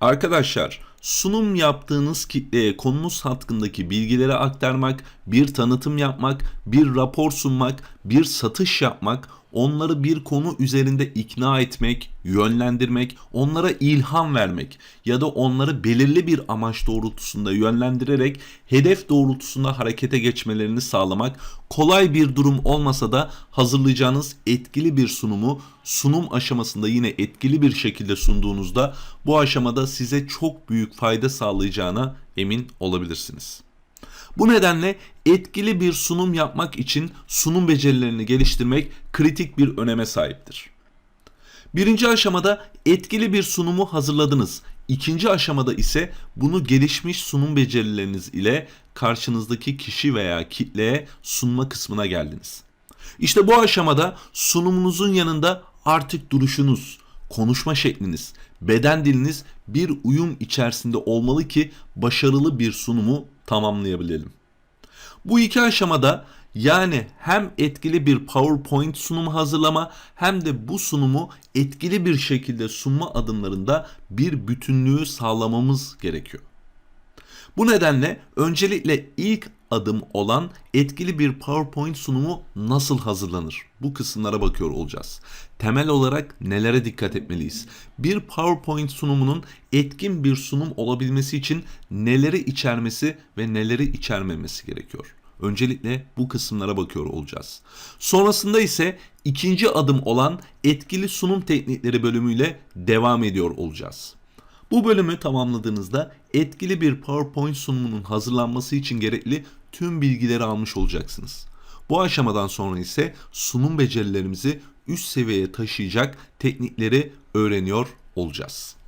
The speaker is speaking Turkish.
Arkadaşlar sunum yaptığınız kitleye konunuz hakkındaki bilgileri aktarmak, bir tanıtım yapmak, bir rapor sunmak, bir satış yapmak, onları bir konu üzerinde ikna etmek, yönlendirmek, onlara ilham vermek ya da onları belirli bir amaç doğrultusunda yönlendirerek hedef doğrultusunda harekete geçmelerini sağlamak kolay bir durum olmasa da hazırlayacağınız etkili bir sunumu sunum aşamasında yine etkili bir şekilde sunduğunuzda bu aşamada size çok büyük fayda sağlayacağına emin olabilirsiniz. Bu nedenle etkili bir sunum yapmak için sunum becerilerini geliştirmek kritik bir öneme sahiptir. Birinci aşamada etkili bir sunumu hazırladınız. İkinci aşamada ise bunu gelişmiş sunum becerileriniz ile karşınızdaki kişi veya kitleye sunma kısmına geldiniz. İşte bu aşamada sunumunuzun yanında artık duruşunuz, konuşma şekliniz, beden diliniz bir uyum içerisinde olmalı ki başarılı bir sunumu tamamlayabilelim. Bu iki aşamada yani hem etkili bir PowerPoint sunumu hazırlama hem de bu sunumu etkili bir şekilde sunma adımlarında bir bütünlüğü sağlamamız gerekiyor. Bu nedenle öncelikle ilk adım olan etkili bir PowerPoint sunumu nasıl hazırlanır? Bu kısımlara bakıyor olacağız. Temel olarak nelere dikkat etmeliyiz? Bir PowerPoint sunumunun etkin bir sunum olabilmesi için neleri içermesi ve neleri içermemesi gerekiyor? Öncelikle bu kısımlara bakıyor olacağız. Sonrasında ise ikinci adım olan etkili sunum teknikleri bölümüyle devam ediyor olacağız. Bu bölümü tamamladığınızda etkili bir PowerPoint sunumunun hazırlanması için gerekli tüm bilgileri almış olacaksınız. Bu aşamadan sonra ise sunum becerilerimizi üst seviyeye taşıyacak teknikleri öğreniyor olacağız.